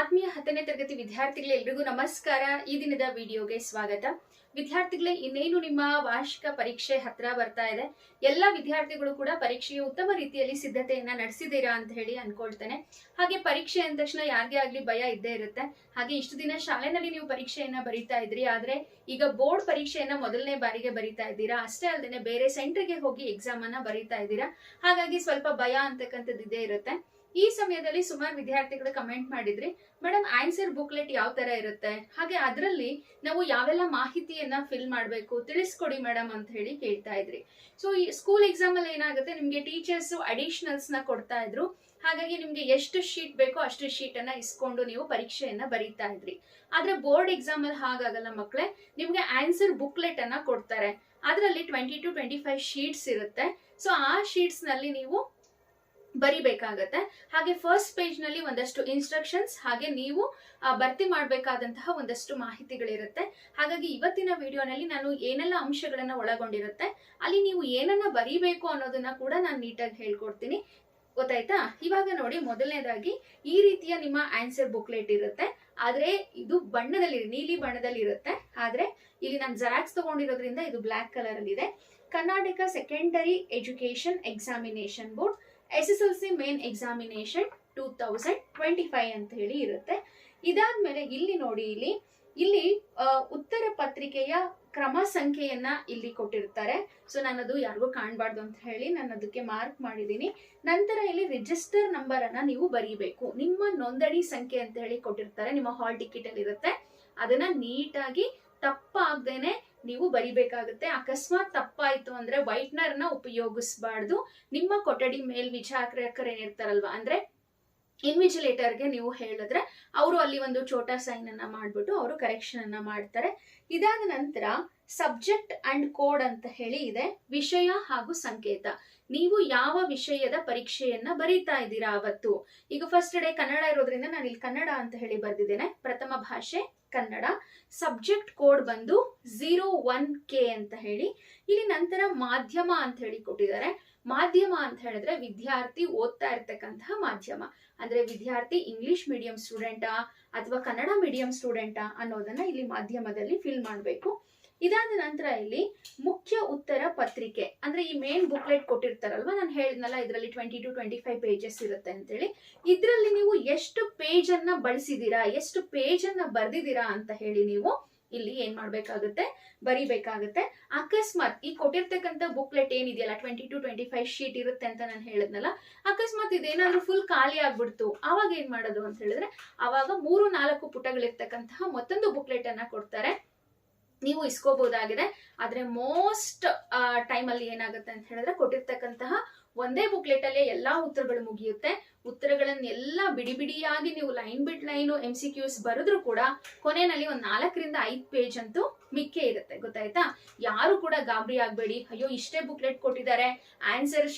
ಆತ್ಮೀಯ ಹತ್ತನೇ ತರಗತಿ ವಿದ್ಯಾರ್ಥಿಗಳೇ, ಎಲ್ರಿಗೂ ನಮಸ್ಕಾರ. ಈ ದಿನದ ವಿಡಿಯೋಗೆ ಸ್ವಾಗತ. ವಿದ್ಯಾರ್ಥಿಗಳೇ, ಇನ್ನೇನು ನಿಮ್ಮ ವಾರ್ಷಿಕ ಪರೀಕ್ಷೆ ಹತ್ರ ಬರ್ತಾ ಇದೆ? ಎಲ್ಲ ವಿದ್ಯಾರ್ಥಿಗಳು ಕೂಡ ಪರೀಕ್ಷೆಯ ಉತ್ತಮ ರೀತಿಯಲ್ಲಿ ಸಿದ್ಧತೆಯನ್ನ ನಡೆಸಿದ್ದೀರಾ ಅಂತ ಹೇಳಿ ಅನ್ಕೊಳ್ತೇನೆ. ಹಾಗೆ ಪರೀಕ್ಷೆ ಅಂದ ತಕ್ಷಣ ಯಾರಿಗೆ ಆಗ್ಲಿ ಭಯ ಇದ್ದೇ ಇರುತ್ತೆ. ಹಾಗೆ ಇಷ್ಟು ದಿನ ಶಾಲೆನಲ್ಲಿ ನೀವು ಪರೀಕ್ಷೆಯನ್ನ ಬರೀತಾ ಇದ್ರಿ, ಆದ್ರೆ ಈಗ ಬೋರ್ಡ್ ಪರೀಕ್ಷೆಯನ್ನ ಮೊದಲನೇ ಬಾರಿಗೆ ಬರೀತಾ ಇದ್ದೀರಾ? ಅಷ್ಟೇ ಅಲ್ಲದೆ ಬೇರೆ ಸೆಂಟರ್ಗೆ ಹೋಗಿ ಎಕ್ಸಾಮ್ ಅನ್ನ ಬರೀತಾ ಇದ್ದೀರಾ? ಹಾಗಾಗಿ ಸ್ವಲ್ಪ ಭಯ ಅಂತಕ್ಕಂಥದ್ದು ಇದ್ದೇ ಇರುತ್ತೆ. ಈ ಸಮಯದಲ್ಲಿ ಸುಮಾರು ವಿದ್ಯಾರ್ಥಿಗಳು ಕಮೆಂಟ್ ಮಾಡಿದ್ರಿ ಮೇಡಮ್ ಆನ್ಸರ್ ಬುಕ್ಲೆಟ್ ಯಾವ ತರ ಇರುತ್ತೆ? ಹಾಗೆ ಅದರಲ್ಲಿ ನಾವು ಯಾವೆಲ್ಲ ಮಾಹಿತಿಯನ್ನ ಫಿಲ್ ಮಾಡಬೇಕು? ತಿಳಿಸ್ಕೊಡಿ ಮೇಡಮ್ ಅಂತ ಹೇಳಿ ಕೇಳ್ತಾ ಇದ್ರಿ. ಸೊ ಈ ಸ್ಕೂಲ್ ಎಕ್ಸಾಮ್ ಅಲ್ಲಿ ಏನಾಗುತ್ತೆ? ನಿಮ್ಗೆ ಟೀಚರ್ಸ್ ಅಡಿಷನಲ್ಸ್ನ ಕೊಡ್ತಾ ಇದ್ರು. ಹಾಗಾಗಿ ನಿಮ್ಗೆ ಎಷ್ಟು ಶೀಟ್ ಬೇಕೋ ಅಷ್ಟು ಶೀಟ್ ಅನ್ನ ಇಸ್ಕೊಂಡು ನೀವು ಪರೀಕ್ಷೆಯನ್ನ ಬರೀತಾ ಇದ್ರಿ. ಆದ್ರೆ ಬೋರ್ಡ್ ಎಕ್ಸಾಮ್ ಅಲ್ಲಿ ಹಾಗಾಗಲ್ಲ ಮಕ್ಕಳೇ ನಿಮ್ಗೆ ಆನ್ಸರ್ ಬುಕ್ಲೆಟ್ ಅನ್ನ ಕೊಡ್ತಾರೆ. ಅದರಲ್ಲಿ twenty two twenty five sheets ಇರುತ್ತೆ. ಸೊ ಆ ಶೀಟ್ಸ್ನಲ್ಲಿ ನೀವು ಬರಿಬೇಕಾಗತ್ತೆ. ಹಾಗೆ ಫಸ್ಟ್ ಪೇಜ್ನಲ್ಲಿ ಒಂದಷ್ಟು ಇನ್ಸ್ಟ್ರಕ್ಷನ್ಸ್ ಹಾಗೆ ನೀವು ಭರ್ತಿ ಮಾಡಬೇಕಾದಂತಹ ಒಂದಷ್ಟು ಮಾಹಿತಿಗಳಿರುತ್ತೆ. ಹಾಗಾಗಿ ಇವತ್ತಿನ ವಿಡಿಯೋನಲ್ಲಿ ನಾನು ಏನೆಲ್ಲ ಅಂಶಗಳನ್ನ ಒಳಗೊಂಡಿರುತ್ತೆ, ಅಲ್ಲಿ ನೀವು ಏನನ್ನ ಬರಿಬೇಕು ಅನ್ನೋದನ್ನ ಕೂಡ ನಾನು ನೀಟಾಗಿ ಹೇಳ್ಕೊಡ್ತೀನಿ. ಗೊತ್ತಾಯ್ತಾ? ಇವಾಗ ನೋಡಿ ಮೊದಲನೇದಾಗಿ, ಈ ರೀತಿಯ ನಿಮ್ಮ ಆನ್ಸರ್ ಬುಕ್ಲೆಟ್ ಇರುತ್ತೆ. ಆದ್ರೆ ಇದು ಬಣ್ಣದಲ್ಲಿ, ನೀಲಿ ಬಣ್ಣದಲ್ಲಿ ಇರುತ್ತೆ. ಆದ್ರೆ ಇಲ್ಲಿ ನಾನು ಜೆರಾಕ್ಸ್ ತಗೊಂಡಿರೋದ್ರಿಂದ ಇದು ಬ್ಲಾಕ್ ಕಲರ್ ಅಲ್ಲಿ ಇದೆ Karnataka secondary education examination board S S L C main examination two thousand twenty five ಅಂತ ಹೇಳಿ ಇರುತ್ತೆ. ಇದಾದ್ಮೇಲೆ ಇಲ್ಲಿ ನೋಡಿ ಇಲ್ಲಿ ಇಲ್ಲಿ ಉತ್ತರ ಪತ್ರಿಕೆಯ ಕ್ರಮ ಸಂಖ್ಯೆಯನ್ನ ಇಲ್ಲಿ ಕೊಟ್ಟಿರ್ತಾರೆ. ಸೊ ನಾನು ಅದು ಯಾರಿಗೂ ಕಾಣಬಾರ್ದು ಅಂತ ಹೇಳಿ ನಾನು ಅದಕ್ಕೆ ಮಾರ್ಕ್ ಮಾಡಿದ್ದೀನಿ ನಂತರ ಇಲ್ಲಿ ರಿಜಿಸ್ಟರ್ ನಂಬರ್ ಅನ್ನ ನೀವು ಬರೀಬೇಕು. ನಿಮ್ಮ ನೋಂದಣಿ ಸಂಖ್ಯೆ ಅಂತ ಹೇಳಿ ಕೊಟ್ಟಿರ್ತಾರೆ. ನಿಮ್ಮ ಹಾಲ್ ಟಿಕೆಟ್ ಅಲ್ಲಿ ಇರುತ್ತೆ ಅದನ್ನ ನೀಟಾಗಿ ತಪ್ಪಾಗ್ದೇನೆ ನೀವು ಬರಿಬೇಕಾಗುತ್ತೆ. ಅಕಸ್ಮಾತ್ ತಪ್ಪಾಯ್ತು ಅಂದ್ರೆ ವೈಟ್ನರ್ನ ಉಪಯೋಗಿಸಬಾರ್ದು. ನಿಮ್ಮ ಕೊಠಡಿ ಮೇಲ್ವಿಚಾರಕರು ಏನಿರ್ತಾರಲ್ವಾ ಅಂದ್ರೆ ಇನ್ವಿಜಿಲೇಟರ್ಗೆ ನೀವು ಹೇಳಿದ್ರೆ ಅವರು ಅಲ್ಲಿ ಒಂದು ಚೋಟಾ ಸೈನ್ ಅನ್ನ ಮಾಡ್ಬಿಟ್ಟು ಅವರು ಕರೆಕ್ಷನ್ ಅನ್ನ ಮಾಡ್ತಾರೆ. ಇದಾದ ನಂತರ ಸಬ್ಜೆಕ್ಟ್ ಅಂಡ್ ಕೋಡ್ ಅಂತ ಹೇಳಿ ಇದೆ, ವಿಷಯ ಹಾಗೂ ಸಂಕೇತ. ನೀವು ಯಾವ ವಿಷಯದ ಪರೀಕ್ಷೆಯನ್ನ ಬರೀತಾ ಇದ್ದೀರಾ ಅವತ್ತು? ಈಗ ಫಸ್ಟ್ ಡೇ ಕನ್ನಡ ಇರೋದ್ರಿಂದ ನಾನು ಇಲ್ಲಿ ಕನ್ನಡ ಅಂತ ಹೇಳಿ ಬರೆದಿದ್ದೇನೆ. ಪ್ರಥಮ ಭಾಷೆ ಕನ್ನಡ. ಸಬ್ಜೆಕ್ಟ್ ಕೋಡ್ ಬಂದು ಝೀರೋ ಒನ್ ಕೆ ಅಂತ ಹೇಳಿ, ಇಲ್ಲಿ ನಂತರ ಮಾಧ್ಯಮ ಅಂತ ಹೇಳಿ ಕೊಟ್ಟಿದ್ದಾರೆ. ಮಾಧ್ಯಮ ಅಂತ ಹೇಳಿದ್ರೆ ವಿದ್ಯಾರ್ಥಿ ಓದ್ತಾ ಇರ್ತಕ್ಕಂತಹ ಮಾಧ್ಯಮ. ಅಂದ್ರೆ ವಿದ್ಯಾರ್ಥಿ ಇಂಗ್ಲಿಷ್ ಮೀಡಿಯಂ ಸ್ಟೂಡೆಂಟಾ ಅಥವಾ ಕನ್ನಡ ಮೀಡಿಯಂ ಸ್ಟೂಡೆಂಟಾ ಅನ್ನೋದನ್ನ ಇಲ್ಲಿ ಮಾಧ್ಯಮದಲ್ಲಿ ಫಿಲ್ ಮಾಡಬೇಕು. ಇದಾದ ನಂತರ ಇಲ್ಲಿ ಮುಖ್ಯ ಉತ್ತರ ಪತ್ರಿಕೆ, ಅಂದ್ರೆ ಈ ಮೇನ್ ಬುಕ್ಲೆಟ್ ಕೊಟ್ಟಿರ್ತಾರಲ್ವಾ, ನಾನು ಹೇಳಿದ್ನಲ್ಲ ಇದರಲ್ಲಿ twenty two twenty five pages ಇರುತ್ತೆ ಅಂತೇಳಿ. ಇದರಲ್ಲಿ ನೀವು ಎಷ್ಟು ಪೇಜ್ ಅನ್ನ ಬಳಸಿದೀರಾ, ಎಷ್ಟು ಪೇಜ್ ಅನ್ನ ಬರ್ದಿದ್ದೀರಾ ಅಂತ ಹೇಳಿ ನೀವು ಇಲ್ಲಿ ಏನ್ ಮಾಡ್ಬೇಕಾಗುತ್ತೆ, ಬರಿಬೇಕಾಗುತ್ತೆ. ಅಕಸ್ಮಾತ್ ಈ ಕೊಟ್ಟಿರ್ತಕ್ಕಂತ ಬುಕ್ಲೆಟ್ ಏನಿದೆಯಲ್ಲ twenty two twenty five sheet ಇರುತ್ತೆ ಅಂತ ನಾನು ಹೇಳಿದ್ನಲ್ಲ, ಅಕಸ್ಮಾತ್ ಇದೇನಾದ್ರೂ ಫುಲ್ ಖಾಲಿ ಆಗ್ಬಿಡ್ತು ಅವಾಗ ಏನ್ ಮಾಡೋದು ಅಂತ ಹೇಳಿದ್ರೆ ಅವಾಗ ಮೂರು ನಾಲ್ಕು ಪುಟಗಳಿರ್ತಕ್ಕಂತಹ ಮತ್ತೊಂದು ಬುಕ್ಲೆಟ್ ಅನ್ನ ಕೊಡ್ತಾರೆ. ನೀವು ಇಸ್ಕೋಬಹುದಾಗಿದೆ ಆದ್ರೆ ಮೋಸ್ಟ್ ಟೈಮ್ ಅಲ್ಲಿ ಏನಾಗುತ್ತೆ ಅಂತ ಹೇಳಿದ್ರೆ ಕೊಟ್ಟಿರ್ತಕ್ಕಂತಹ ಒಂದೇ ಬುಕ್ಲೆಟ್ ಅಲ್ಲಿ ಎಲ್ಲಾ ಉತ್ತರಗಳು ಮುಗಿಯುತ್ತೆ. ಉತ್ತರಗಳನ್ನೆಲ್ಲ ಬಿಡಿ ಬಿಡಿಯಾಗಿ ನೀವು ಲೈನ್ ಬಿಟ್ ಲೈನ್ ಎಂ ಸಿ ಕ್ಯೂಸ್ ಬರೆದ್ರು ಕೂಡ ಕೊನೆಯಲ್ಲಿ ಒಂದ್ ನಾಲ್ಕರಿಂದ ಐದು ಪೇಜ್ ಅಂತೂ ಮಿಕ್ಕೆ ಇರುತ್ತೆ, ಗೊತ್ತಾಯ್ತಾ? ಯಾರು ಕೂಡ ಗಾಬರಿ ಆಗ್ಬೇಡಿ. ಅಯ್ಯೋ, ಇಷ್ಟೇ ಬುಕ್ಲೆಟ್ ಕೊಟ್ಟಿದ್ದಾರೆ. ಆನ್ಸರ್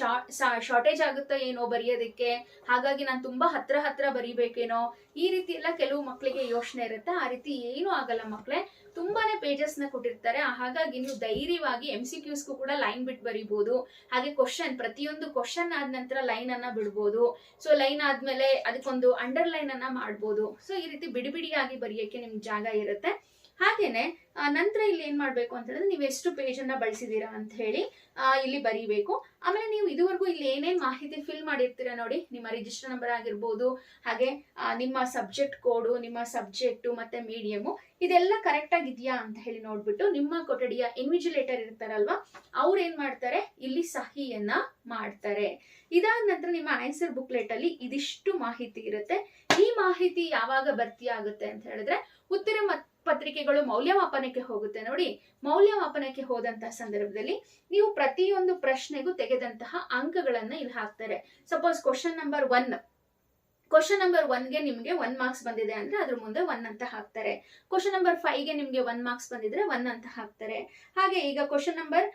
ಶಾರ್ಟೇಜ್ ಆಗುತ್ತೋ ಏನೋ ಬರೆಯೋದಕ್ಕೆ. ಹಾಗಾಗಿ ನಾನು ತುಂಬಾ ಹತ್ರ ಹತ್ರ ಬರಿಬೇಕೇನೋ. ಈ ರೀತಿ ಎಲ್ಲ ಕೆಲವು ಮಕ್ಕಳಿಗೆ ಯೋಚನೆ ಇರುತ್ತೆ. ಆ ರೀತಿ ಏನೂ ಆಗಲ್ಲ ಮಕ್ಕಳೇ ತುಂಬಾನೇ ಪೇಜಸ್ನ ಕೊಟ್ಟಿರ್ತಾರೆ. ಹಾಗಾಗಿ ನೀವು ಧೈರ್ಯವಾಗಿ ಎಂ ಸಿ ಕ್ಯೂಸ್ಗೂ ಕೂಡ ಲೈನ್ ಬಿಟ್ಟು ಬರಿಬಹುದು ಹಾಗೆ ಕ್ವಶನ್ ಪ್ರತಿಯೊಂದು ಕ್ವಶನ್ ಆದ ನಂತರ ಲೈನ್ ಅನ್ನ ಬಿಡ್ಬೋದು. ಸೊ ಲೈನ್ ಆದ್ಮೇಲೆ ಅದಕ್ಕೊಂದು ಅಂಡರ್ ಲೈನ್ ಅನ್ನ ಮಾಡ್ಬೋದು. ಸೊ ಈ ರೀತಿ ಬಿಡಿ ಬಿಡಿಯಾಗಿ ಬರೆಯಕ್ಕೆ ನಿಮ್ಗೆ ಜಾಗ ಇರುತ್ತೆ. ಹಾಗೇನೆ ನಂತರ ಇಲ್ಲಿ ಏನ್ ಮಾಡ್ಬೇಕು ಅಂತ ಹೇಳಿದ್ರೆ ನೀವು ಎಷ್ಟು ಪೇಜ್ ಅನ್ನ ಬಳಸಿದೀರಾ ಅಂತ ಹೇಳಿ ಇಲ್ಲಿ ಬರೀಬೇಕು. ಆಮೇಲೆ ನೀವು ಇದುವರೆಗೂ ಇಲ್ಲಿ ಏನೇನ್ ಮಾಹಿತಿ ಫಿಲ್ ಮಾಡಿರ್ತೀರಾ ನೋಡಿ, ನಿಮ್ಮ ರಿಜಿಸ್ಟರ್ ನಂಬರ್ ಆಗಿರ್ಬೋದು, ಹಾಗೆ ನಿಮ್ಮ ಸಬ್ಜೆಕ್ಟ್ ಕೋಡು ನಿಮ್ಮ ಸಬ್ಜೆಕ್ಟು ಮತ್ತೆ ಮೀಡಿಯಮು ಇದೆಲ್ಲ ಕರೆಕ್ಟ್ ಆಗಿದೆಯಾ ಅಂತ ಹೇಳಿ ನೋಡ್ಬಿಟ್ಟು ನಿಮ್ಮ ಕೊಠಡಿಯ ಇನ್ವಿಜಿಲೇಟರ್ ಇರ್ತಾರಲ್ವಾ, ಅವ್ರು ಏನ್ ಮಾಡ್ತಾರೆ, ಇಲ್ಲಿ ಸಹಿಯನ್ನ ಮಾಡ್ತಾರೆ. ಇದಾದ ನಂತರ ನಿಮ್ಮ ಆನ್ಸರ್ ಬುಕ್ಲೆಟ್ ಅಲ್ಲಿ ಇದಿಷ್ಟು ಮಾಹಿತಿ ಇರುತ್ತೆ. ಈ ಮಾಹಿತಿ ಯಾವಾಗ ಭರ್ತಿ ಆಗುತ್ತೆ ಅಂತ ಹೇಳಿದ್ರೆ, ಉತ್ತರ ಮತ್- ಪತ್ರಿಕೆಗಳು ಮೌಲ್ಯಮಾಪನಕ್ಕೆ ಹೋಗುತ್ತೆ ನೋಡಿ. ಮೌಲ್ಯಮಾಪನಕ್ಕೆ ಹೋದಂತಹ ಸಂದರ್ಭದಲ್ಲಿ ನೀವು ಪ್ರತಿಯೊಂದು ಪ್ರಶ್ನೆಗೂ ತೆಗೆದಂತಹ ಅಂಕಗಳನ್ನ ಇಲ್ಲಿ ಹಾಕ್ತಾರೆ. Suppose question number one question number ಒನ್ಗೆ ನಿಮ್ಗೆ ಒನ್ ಮಾರ್ಕ್ಸ್ ಬಂದಿದೆ ಅಂದ್ರೆ ಅದ್ರ ಮುಂದೆ ಒನ್ ಅಂತ ಹಾಕ್ತಾರೆ. ಕ್ವಶನ್ ನಂಬರ್ ಫೈವ್ಗೆ ನಿಮ್ಗೆ ಒನ್ ಮಾರ್ಕ್ಸ್ ಬಂದಿದ್ರೆ ಒನ್ ಅಂತ ಹಾಕ್ತಾರೆ. ಹಾಗೆ ಈಗ ಕ್ವಶನ್ ನಂಬರ್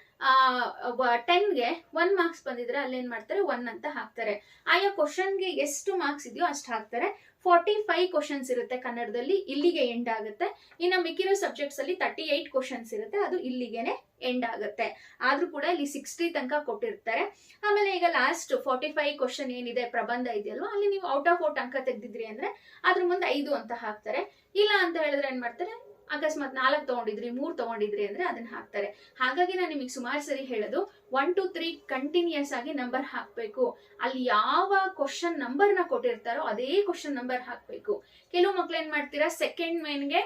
ಟೆನ್ಗೆ ಒನ್ ಮಾರ್ಕ್ಸ್ ಬಂದಿದ್ರೆ ಅಲ್ಲೇನ್ ಮಾಡ್ತಾರೆ? ಒನ್ ಅಂತ ಹಾಕ್ತಾರೆ. ಆಯಾ ಕ್ವಶನ್ಗೆ ಎಷ್ಟು ಮಾರ್ಕ್ಸ್ ಇದೆಯೋ ಅಷ್ಟು ಹಾಕ್ತಾರೆ. ಫಾರ್ಟಿ ಫೈವ್ ಕ್ವಶನ್ಸ್ ಇರುತ್ತೆ ಕನ್ನಡದಲ್ಲಿ, ಇಲ್ಲಿಗೆ ಎಂಡ್ ಆಗುತ್ತೆ. ಇನ್ನು ಮಿಕ್ಕಿರೋ ಸಬ್ಜೆಕ್ಟ್ಸ್ ಅಲ್ಲಿ ತರ್ಟಿ ಏಟ್ ಕ್ವಶನ್ಸ್ ಇರುತ್ತೆ, ಅದು ಇಲ್ಲಿಗೆನೆ ಎಂಡ್ ಆಗುತ್ತೆ. ಆದ್ರೂ ಕೂಡ ಇಲ್ಲಿ ಸಿಕ್ಸ್ಟಿ ತನಕ ಕೊಟ್ಟಿರ್ತಾರೆ. ಆಮೇಲೆ ಈಗ ಲಾಸ್ಟ್ ಫಾರ್ಟಿ ಫೈವ್ ಕ್ವಶನ್ ಏನಿದೆ, ಪ್ರಬಂಧ ಇದೆಯಲ್ವಾ, ಅಲ್ಲಿ ನೀವು ಔಟ್ ಆಫ್ ಔಟ್ ಅಂಕ ತೆಗೆದಿದ್ರಿ ಅಂದ್ರೆ ಅದ್ರ ಮುಂದೆ ಐದು ಅಂತ ಹಾಕ್ತಾರೆ. ಇಲ್ಲ ಅಂತ ಹೇಳಿದ್ರೆ ಏನ್ ಮಾಡ್ತಾರೆ? ಅಕಸ್ಮಾತ್ ನಾಲ್ಕು ತಗೊಂಡಿದ್ರಿ, ಮೂರ್ ತಗೊಂಡಿದ್ರಿ ಅಂದ್ರೆ ಅದನ್ನ ಹಾಕ್ತಾರೆ. ಹಾಗಾಗಿ ನಾನು ನಿಮಗೆ ಸುಮಾರು ಸರಿ ಹೇಳೋದು ಒನ್ ಟು ತ್ರೀ ಕಂಟಿನ್ಯೂಸ್ ಆಗಿ ನಂಬರ್ ಹಾಕ್ಬೇಕು. ಅಲ್ಲಿ ಯಾವ ಕ್ವಶನ್ ನಂಬರ್ನ ಕೊಟ್ಟಿರ್ತಾರೋ ಅದೇ ಕ್ವಶನ್ ನಂಬರ್ ಹಾಕ್ಬೇಕು. ಕೆಲವು ಮಕ್ಳು ಏನ್ ಮಾಡ್ತೀರಾ ಸೆಕೆಂಡ್ ಮೇನ್ಗೆ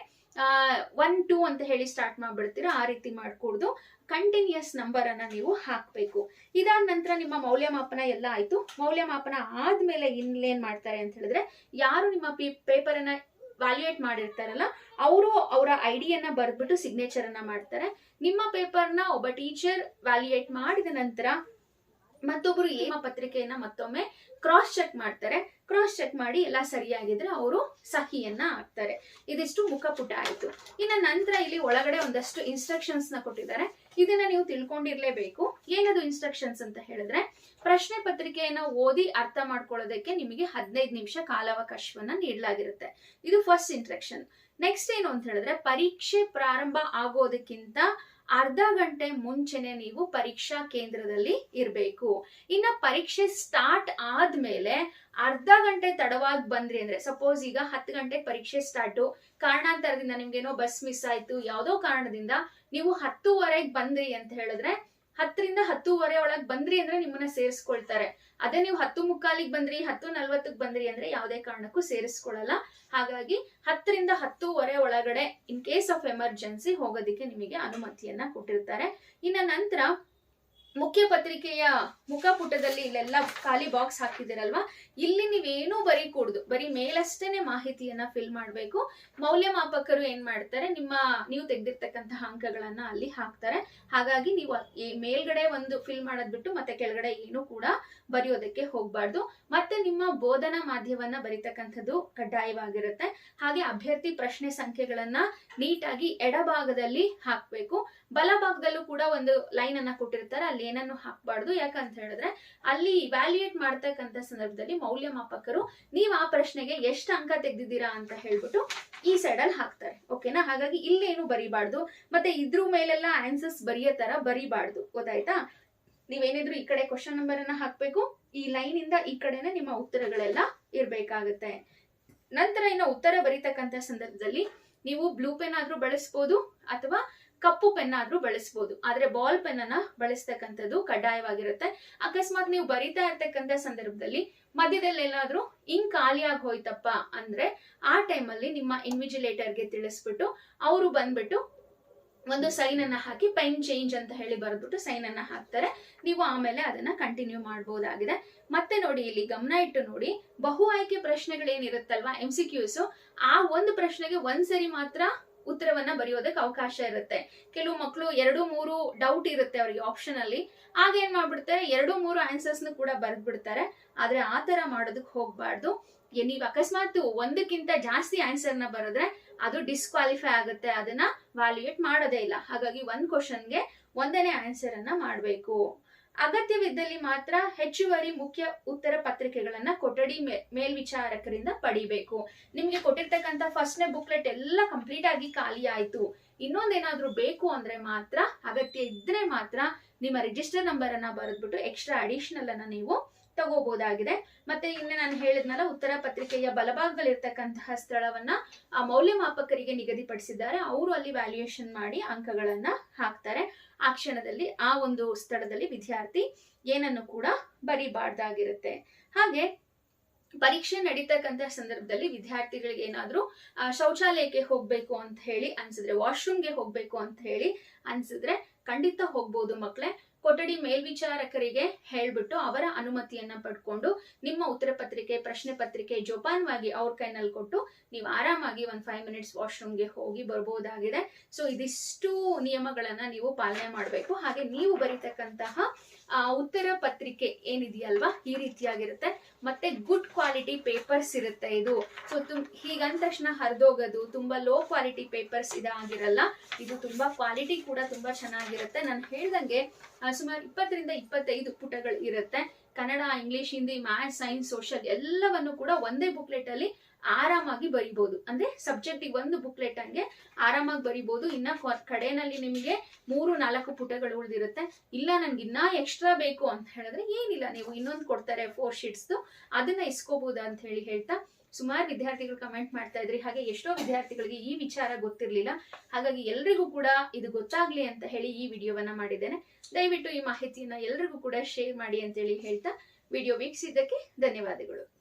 ಒನ್ ಟೂ ಅಂತ ಹೇಳಿ ಸ್ಟಾರ್ಟ್ ಮಾಡ್ಬಿಡ್ತೀರಾ, ಆ ರೀತಿ ಮಾಡ್ಕೊಡ್ದು ಕಂಟಿನ್ಯೂಸ್ ನಂಬರ್ ಅನ್ನ ನೀವು ಹಾಕ್ಬೇಕು. ಇದಾದ ನಂತರ ನಿಮ್ಮ ಮೌಲ್ಯಮಾಪನ ಎಲ್ಲ ಆಯ್ತು. ಮೌಲ್ಯಮಾಪನ ಆದ್ಮೇಲೆ ಇನ್ನೇನ್ ಮಾಡ್ತಾರೆ ಅಂತ ಹೇಳಿದ್ರೆ, ಯಾರು ನಿಮ್ಮ ಪೇಪರ್ ಅನ್ನ ವ್ಯಾಲ್ಯೂಯೇಟ್ ಮಾಡಿರ್ತಾರಲ್ಲ, ಅವರು ಅವರ ಐಡಿಯನ್ನ ಬರೆದ್ಬಿಟ್ಟು ಸಿಗ್ನೇಚರ್ ಅನ್ನ ಮಾಡ್ತಾರೆ. ನಿಮ್ಮ ಪೇಪರ್ನ ಒಬ್ಬ ಟೀಚರ್ ವ್ಯಾಲ್ಯೂಯೇಟ್ ಮಾಡಿದ ನಂತರ ಮತ್ತೊಬ್ಬರು ಏಮ ಪತ್ರಿಕೆಯನ್ನ ಮತ್ತೊಮ್ಮೆ ಕ್ರಾಸ್ ಚೆಕ್ ಮಾಡ್ತಾರೆ. ಕ್ರಾಸ್ ಚೆಕ್ ಮಾಡಿ ಎಲ್ಲ ಸರಿಯಾಗಿದ್ರೆ ಅವರು ಸಹಿಯನ್ನ ಹಾಕ್ತಾರೆ. ಇದಿಷ್ಟು ಮುಖಪುಟ ಆಯ್ತು. ಇನ್ನ ನಂತರ ಇಲ್ಲಿ ಒಳಗಡೆ ಒಂದಷ್ಟು ಇನ್ಸ್ಟ್ರಕ್ಷನ್ಸ್ನ ಕೊಟ್ಟಿದ್ದಾರೆ. ಇದನ್ನ ನೀವು ತಿಳ್ಕೊಂಡಿರ್ಲೇಬೇಕು. ಏನದು ಇನ್ಸ್ಟ್ರಕ್ಷನ್ಸ್ ಅಂತ ಹೇಳಿದ್ರೆ, ಪ್ರಶ್ನೆ ಪತ್ರಿಕೆಯನ್ನ ಓದಿ ಅರ್ಥ ಮಾಡ್ಕೊಳ್ಳೋದಕ್ಕೆ ನಿಮಗೆ ಹದಿನೈದು ನಿಮಿಷ ಕಾಲಾವಕಾಶವನ್ನ ನೀಡಲಾಗಿರುತ್ತೆ. ಇದು ಫಸ್ಟ್ ಇನ್ಸ್ಟ್ರಕ್ಷನ್ ನೆಕ್ಸ್ಟ್ ಏನು ಅಂತ ಹೇಳಿದ್ರೆ, ಪರೀಕ್ಷೆ ಪ್ರಾರಂಭ ಆಗೋದಕ್ಕಿಂತ ಅರ್ಧ ಗಂಟೆ ಮುಂಚೆನೆ ನೀವು ಪರೀಕ್ಷಾ ಕೇಂದ್ರದಲ್ಲಿ ಇರಬೇಕು. ಇನ್ನ ಪರೀಕ್ಷೆ ಸ್ಟಾರ್ಟ್ ಆದ್ಮೇಲೆ ಅರ್ಧ ಗಂಟೆ ತಡವಾಗಿ ಬಂದ್ರಿ ಅಂದ್ರೆ ಸಪೋಸ್ ಈಗ ಹತ್ತು ಗಂಟೆ ಪರೀಕ್ಷೆ ಸ್ಟಾರ್ಟ್ ಕಾರಣಾಂತರದಿಂದ ಏನೋ ಬಸ್ ಮಿಸ್ ಆಯ್ತು, ಯಾವುದೋ ಕಾರಣದಿಂದ ನೀವು ಹತ್ತುವರೆಗೆ ಬಂದ್ರಿ ಅಂತ ಹೇಳಿದ್ರೆ ಹತ್ತರಿಂದ ಹತ್ತೂವರೆ ಒಳಗ್ ಬಂದ್ರಿ ಅಂದ್ರೆ ನಿಮ್ಮನ್ನ ಸೇರಿಸ್ಕೊಳ್ತಾರೆ. ಅದೇ ನೀವು ಹತ್ತು ಮುಕ್ಕಾಲಿಗೆ ಬಂದ್ರಿ, ಹತ್ತು ನಲ್ವತ್ತಕ್ಕೆ ಬಂದ್ರಿ ಅಂದ್ರೆ ಯಾವುದೇ ಕಾರಣಕ್ಕೂ ಸೇರಿಸ್ಕೊಳ್ಳಲ್ಲ ಹಾಗಾಗಿ ಹತ್ತರಿಂದ ಹತ್ತೂವರೆ ಒಳಗಡೆ ಇನ್ ಕೇಸ್ ಆಫ್ ಎಮರ್ಜೆನ್ಸಿ ಹೋಗೋದಿಕ್ಕೆ ನಿಮಗೆ ಅನುಮತಿಯನ್ನ ಕೊಟ್ಟಿರ್ತಾರೆ. ಇನ್ನ ನಂತರ ಮುಖ್ಯ ಪತ್ರಿಕೆಯ ಮುಖಪುಟದಲ್ಲಿ ಇಲ್ಲೆಲ್ಲ ಖಾಲಿ ಬಾಕ್ಸ್ ಹಾಕಿದಿರಲ್ವಾ ಇಲ್ಲಿ ನೀವೇನೂ ಬರೀಕೂಡ್ದು ಬರೀ ಮೇಲಷ್ಟೇನೆ ಮಾಹಿತಿಯನ್ನ ಫಿಲ್ ಮಾಡಬೇಕು. ಮೌಲ್ಯಮಾಪಕರು ಏನ್ ಮಾಡ್ತಾರೆ, ನಿಮ್ಮ, ನೀವು ತೆಗೆದಿರ್ತಕ್ಕಂತಹ ಅಂಕಗಳನ್ನ ಅಲ್ಲಿ ಹಾಕ್ತಾರೆ. ಹಾಗಾಗಿ ನೀವು ಈ ಮೇಲ್ಗಡೆ ಒಂದು ಫಿಲ್ ಮಾಡೋದ್ ಬಿಟ್ಟು ಮತ್ತೆ ಕೆಳಗಡೆ ಏನು ಕೂಡ ಬರೆಯೋದಕ್ಕೆ ಹೋಗ್ಬಾರ್ದು. ಮತ್ತೆ ನಿಮ್ಮ ಬೋಧನಾ ಮಾಧ್ಯಮವನ್ನ ಬರಿತಕ್ಕಂಥದ್ದು ಕಡ್ಡಾಯವಾಗಿರುತ್ತೆ. ಹಾಗೆ ಅಭ್ಯರ್ಥಿ ಪ್ರಶ್ನೆ ಸಂಖ್ಯೆಗಳನ್ನ ನೀಟಾಗಿ ಎಡಭಾಗದಲ್ಲಿ ಹಾಕ್ಬೇಕು. ಬಲಭಾಗದಲ್ಲೂ ಕೂಡ ಒಂದು ಲೈನ್ ಅನ್ನ ಕೊಟ್ಟಿರ್ತಾರೆ, ಅಲ್ಲಿ ಏನನ್ನು ಹಾಕ್ಬಾರ್ದು. ಯಾಕಂತ ಹೇಳಿದ್ರೆ ಅಲ್ಲಿ ವ್ಯಾಲ್ಯೂಯೇಟ್ ಮಾಡ್ತಕ್ಕಂಥ ಸಂದರ್ಭದಲ್ಲಿ ಮೌಲ್ಯಮಾಪಕರು ನೀವು ಆ ಪ್ರಶ್ನೆಗೆ ಎಷ್ಟು ಅಂಕ ತೆಗೆದಿದ್ದೀರಾ ಅಂತ ಹೇಳ್ಬಿಟ್ಟು ಈ ಸೈಡ್ ಅಲ್ಲಿ ಹಾಕ್ತಾರೆ. ಓಕೆನಾ ಹಾಗಾಗಿ ಇಲ್ಲೇನು ಬರಿಬಾರ್ದು. ಮತ್ತೆ ಇದ್ರ ಮೇಲೆಲ್ಲ ಆನ್ಸರ್ಸ್ ಬರೆಯೋ ತರ ಬರಿಬಾರ್ದು. ಗೊತ್ತಾಯ್ತಾ? ನೀವೇನಿದ್ರು ಈ ಕಡೆ ಕ್ವಶನ್ ನಂಬರ್ ಅನ್ನ ಹಾಕ್ಬೇಕು. ಈ ಲೈನ್ ಇಂದ ಈ ಕಡೆನೆ ನಿಮ್ಮ ಉತ್ತರಗಳೆಲ್ಲ ಇರ್ಬೇಕಾಗತ್ತೆ. ನಂತರ ಇನ್ನು ಉತ್ತರ ಬರೀತಕ್ಕಂಥ ಸಂದರ್ಭದಲ್ಲಿ ನೀವು ಬ್ಲೂ ಪೆನ್ ಆದ್ರೂ ಬಳಸ್ಬೋದು ಅಥವಾ ಕಪ್ಪು ಪೆನ್ ಆದ್ರೂ ಬಳಸ್ಬೋದು. ಆದ್ರೆ ಬಾಲ್ ಪೆನ್ ಅನ್ನ ಬಳಸ್ತಕ್ಕಂಥದ್ದು ಕಡ್ಡಾಯವಾಗಿರುತ್ತೆ. ಅಕಸ್ಮಾತ್ ನೀವು ಬರಿತಾ ಇರ್ತಕ್ಕಂಥ ಸಂದರ್ಭದಲ್ಲಿ ಮಧ್ಯದಲ್ಲಿ ಎಲ್ಲಾದ್ರೂ ಇಂಕ್ ಖಾಲಿ ಹೋಯ್ತಪ್ಪ ಅಂದ್ರೆ ಆ ಟೈಮಲ್ಲಿ ನಿಮ್ಮ ಇನ್ವಿಜಿಲೇಟರ್ಗೆ ತಿಳಿಸ್ಬಿಟ್ಟು ಅವರು ಬಂದ್ಬಿಟ್ಟು ಒಂದು ಸೈನ್ ಅನ್ನ ಹಾಕಿ ಪೆನ್ ಚೇಂಜ್ ಅಂತ ಹೇಳಿ ಬರೆದ್ಬಿಟ್ಟು ಸೈನ್ ಅನ್ನ ಹಾಕ್ತಾರೆ. ನೀವು ಆಮೇಲೆ ಅದನ್ನ ಕಂಟಿನ್ಯೂ ಮಾಡಬಹುದಾಗಿದೆ ಮತ್ತೆ ನೋಡಿ, ಇಲ್ಲಿ ಗಮನ ಇಟ್ಟು ನೋಡಿ, ಬಹು ಆಯ್ಕೆ ಪ್ರಶ್ನೆಗಳೇನಿರುತ್ತಲ್ವಾ ಎಂ ಸಿ ಕ್ಯೂಸ್ ಆ ಒಂದು ಪ್ರಶ್ನೆಗೆ ಒಂದ್ಸರಿ ಮಾತ್ರ ಉತ್ತರವನ್ನ ಬರೆಯೋದಕ್ಕೆ ಅವಕಾಶ ಇರುತ್ತೆ. ಕೆಲವು ಮಕ್ಕಳು ಎರಡು ಮೂರು ಡೌಟ್ ಇರುತ್ತೆ ಅವರಿಗೆ ಆಪ್ಷನ್ ಅಲ್ಲಿ. ಆಗ ಏನ್ ಮಾಡ್ಬಿಡ್ತಾರೆ? ಎರಡು ಮೂರು ಆನ್ಸರ್ಸ್ ಕೂಡ ಬರೆದ್ಬಿಡ್ತಾರೆ. ಆದ್ರೆ ಆ ತರ ಮಾಡೋದಕ್ಕೆ ಹೋಗ್ಬಾರ್ದು. ನೀವ್ ಅಕಸ್ಮಾತ್ ಒಂದಕ್ಕಿಂತ ಜಾಸ್ತಿ ಆನ್ಸರ್ನ ಬರೆದ್ರೆ ಅದು ಡಿಸ್ಕ್ವಾಲಿಫೈ ಆಗುತ್ತೆ. ಅದನ್ನ ವ್ಯಾಲ್ಯೂಯೇಟ್ ಮಾಡೋದೇ ಇಲ್ಲ. ಹಾಗಾಗಿ ಒಂದ್ ಕ್ವಶನ್ಗೆ ಒಂದನೇ ಆನ್ಸರ್ ಅನ್ನ ಮಾಡಬೇಕು. ಅಗತ್ಯವಿದ್ದಲ್ಲಿ ಮಾತ್ರ ಹೆಚ್ಚುವರಿ ಮುಖ್ಯ ಉತ್ತರ ಪತ್ರಿಕೆಗಳನ್ನ ಕೊಠಡಿ ಮೇಲ್ವಿಚಾರಕರಿಂದ ಪಡಿಬೇಕು. ನಿಮ್ಗೆ ಕೊಟ್ಟಿರ್ತಕ್ಕಂಥ ಫಸ್ಟ್ನೇ ಬುಕ್ಲೆಟ್ ಎಲ್ಲ ಕಂಪ್ಲೀಟ್ ಆಗಿ ಖಾಲಿ ಆಯ್ತು. ಇನ್ನೊಂದೇನಾದ್ರೂ ಬೇಕು ಅಂದ್ರೆ ಮಾತ್ರ, ಅಗತ್ಯ ಇದ್ರೆ ಮಾತ್ರ ನಿಮ್ಮ ರಿಜಿಸ್ಟರ್ ನಂಬರ್ ಅನ್ನ ಬರೆದ್ಬಿಟ್ಟು ಎಕ್ಸ್ಟ್ರಾ ಅಡಿಷನಲ್ ಅನ್ನ ನೀವು ತಗೋಬಹುದಾಗಿದೆ ಮತ್ತೆ ಇನ್ನೇ ನಾನು ಹೇಳಿದ್ನಲ್ಲ, ಉತ್ತರ ಪತ್ರಿಕೆಯ ಬಲಭಾಗದಲ್ಲಿರ್ತಕ್ಕಂತಹ ಸ್ಥಳವನ್ನ ಆ ಮೌಲ್ಯಮಾಪಕರಿಗೆ ನಿಗದಿಪಡಿಸಿದ್ದಾರೆ. ಅವರು ಅಲ್ಲಿ ವ್ಯಾಲ್ಯೂಯೇಷನ್ ಮಾಡಿ ಅಂಕಗಳನ್ನ ಹಾಕ್ತಾರೆ. ಆ ಕ್ಷಣದಲ್ಲಿ, ಆ ಒಂದು ಸ್ಥಳದಲ್ಲಿ ವಿದ್ಯಾರ್ಥಿ ಏನನ್ನು ಕೂಡ ಬರಿಬಾರ್ದಾಗಿರುತ್ತೆ. ಹಾಗೆ ಪರೀಕ್ಷೆ ನಡೀತಕ್ಕಂತ ಸಂದರ್ಭದಲ್ಲಿ ವಿದ್ಯಾರ್ಥಿಗಳಿಗೆ ಏನಾದ್ರೂ ಶೌಚಾಲಯಕ್ಕೆ ಹೋಗ್ಬೇಕು ಅಂತ ಹೇಳಿ ಅನ್ಸಿದ್ರೆ ವಾಶ್ರೂಮ್ಗೆ ಹೋಗ್ಬೇಕು ಅಂತ ಹೇಳಿ ಅನ್ಸಿದ್ರೆ ಖಂಡಿತ ಹೋಗ್ಬೋದು ಮಕ್ಳೇ. ಕೊಠಡಿ ಮೇಲ್ವಿಚಾರಕರಿಗೆ ಹೇಳ್ಬಿಟ್ಟು ಅವರ ಅನುಮತಿಯನ್ನ ಪಡ್ಕೊಂಡು ನಿಮ್ಮ ಉತ್ತರ ಪತ್ರಿಕೆ, ಪ್ರಶ್ನೆ ಪತ್ರಿಕೆ ಜೋಪಾನವಾಗಿ ಅವ್ರ ಕೈನಲ್ಲಿ ಕೊಟ್ಟು ನೀವು ಆರಾಮಾಗಿ ಒಂದ್ ಫೈವ್ ಮಿನಿಟ್ಸ್ ವಾಶ್ರೂಮ್ಗೆ ಹೋಗಿ ಬರ್ಬೋದಾಗಿದೆ. ಸೊ ಇದಿಷ್ಟು ನಿಯಮಗಳನ್ನ ನೀವು ಪಾಲನೆ ಮಾಡಬೇಕು. ಹಾಗೆ ನೀವು ಬರೀತಕ್ಕಂತಹ ಉತ್ತರ ಪತ್ರಿಕೆ ಏನಿದೆಯಲ್ವಾ, ಈ ರೀತಿಯಾಗಿರುತ್ತೆ. ಮತ್ತೆ ಗುಡ್ ಕ್ವಾಲಿಟಿ ಪೇಪರ್ಸ್ ಇರುತ್ತೆ ಇದು. ಸೊ ತುಮ್ ಹೀಗಂದ ತಕ್ಷಣ ಹರಿದೋಗೋದು, ತುಂಬಾ ಲೋ ಕ್ವಾಲಿಟಿ ಪೇಪರ್ಸ್ ಇದಾಗಿರಲ್ಲ, ಇದು ತುಂಬಾ ಕ್ವಾಲಿಟಿ ಕೂಡ ತುಂಬಾ ಚೆನ್ನಾಗಿರುತ್ತೆ. ನಾನು ಹೇಳ್ದಂಗೆ ಸುಮಾರು ಇಪ್ಪತ್ತರಿಂದ ಇಪ್ಪತ್ತೈದು ಪುಟಗಳು ಇರುತ್ತೆ. Kannada, English, Hindi maths science social ಎಲ್ಲವನ್ನು ಕೂಡ ಒಂದೇ ಬುಕ್ಲೆಟ್ ಅಲ್ಲಿ ಆರಾಮಾಗಿ ಬರಿಬಹುದು ಅಂದ್ರೆ ಸಬ್ಜೆಕ್ಟಿಗೆ ಒಂದು ಬುಕ್ಲೆಟ್ ಹಂಗೆ ಆರಾಮಾಗಿ ಬರಿಬಹುದು ಇನ್ನ ಕಡೆಯಲ್ಲಿ ನಿಮಗೆ ಮೂರು, ನಾಲ್ಕು ಪುಟಗಳು ಉಳಿದಿರುತ್ತೆ. ಇಲ್ಲ, ನನ್ಗೆ ಇನ್ನ ಎಕ್ಸ್ಟ್ರಾ ಬೇಕು ಅಂತ ಹೇಳಿದ್ರೆ ಏನಿಲ್ಲ. ನೀವು ಇನ್ನೊಂದು ಕೊಡ್ತಾರೆ ಫೋರ್ ಶೀಟ್ಸ್ ಅದನ್ನ ಇಸ್ಕೋಬಹುದಾ ಅಂತ ಹೇಳಿ ಹೇಳ್ತಾ. ಸುಮಾರು ವಿದ್ಯಾರ್ಥಿಗಳು ಕಮೆಂಟ್ ಮಾಡ್ತಾ ಇದ್ರಿ. ಹಾಗೆ ಎಷ್ಟೋ ವಿದ್ಯಾರ್ಥಿಗಳಿಗೆ ಈ ವಿಚಾರ ಗೊತ್ತಿರಲಿಲ್ಲ. ಹಾಗಾಗಿ ಎಲ್ರಿಗೂ ಕೂಡ ಇದು ಗೊತ್ತಾಗ್ಲಿ ಅಂತ ಹೇಳಿ ಈ ವಿಡಿಯೋವನ್ನ ಮಾಡಿದ್ದೇನೆ. ದಯವಿಟ್ಟು ಈ ಮಾಹಿತಿಯನ್ನ ಎಲ್ರಿಗೂ ಕೂಡ ಶೇರ್ ಮಾಡಿ ಅಂತ ಹೇಳಿ ಹೇಳ್ತಾ ವಿಡಿಯೋ ವೀಕ್ಷಿಸಿದ್ದಕ್ಕೆ ಧನ್ಯವಾದಗಳು.